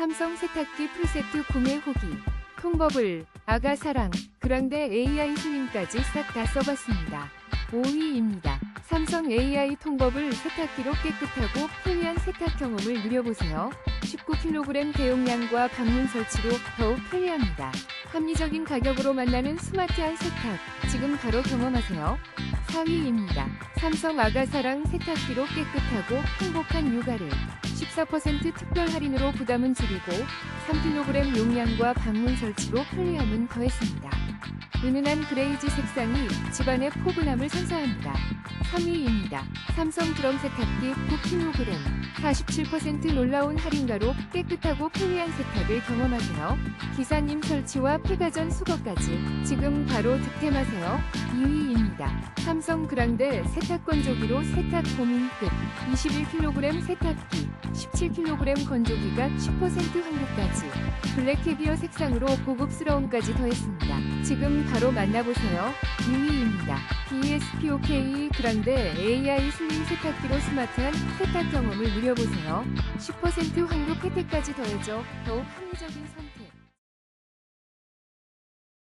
삼성 세탁기 풀세트 구매 후기. 통버블, 아가사랑, 그랑데 AI 슬림까지 싹 다 써봤습니다. 5위입니다. 삼성 AI 통버블 세탁기로 깨끗하고 편리한 세탁 경험을 누려보세요. 19kg 대용량과 방문 설치로 더욱 편리합니다. 합리적인 가격으로 만나는 스마트한 세탁, 지금 바로 경험하세요. 4위입니다. 삼성 아가사랑 세탁기로 깨끗하고 행복한 육아를 14% 특별 할인으로 부담은 줄이고 3kg 용량과 방문 설치로 편리함은 더했습니다. 은은한 그레이지 색상이 집안의 포근함을 선사합니다. 3위입니다. 삼성 드럼 세탁기 9kg 47% 놀라운 할인가로 깨끗하고 편리한 세탁을 경험하세요. 기사님 설치와 폐가전 수거까지 지금 바로 득템하세요. 2위입니다. 삼성 그랑데 세탁 건조기로 세탁 고민 끝 21kg 세탁기 17kg 건조기가 10% 환급까지 블랙 캐비어 색상으로 고급스러움까지 더했습니다. 지금 바로 만나보세요. 2위입니다. BSPOK 그랑데 AI 슬림 세탁기로 스마트한 세탁 경험을 누려보세요. 10% 환급 혜택까지 더해져 더욱 합리적인 선택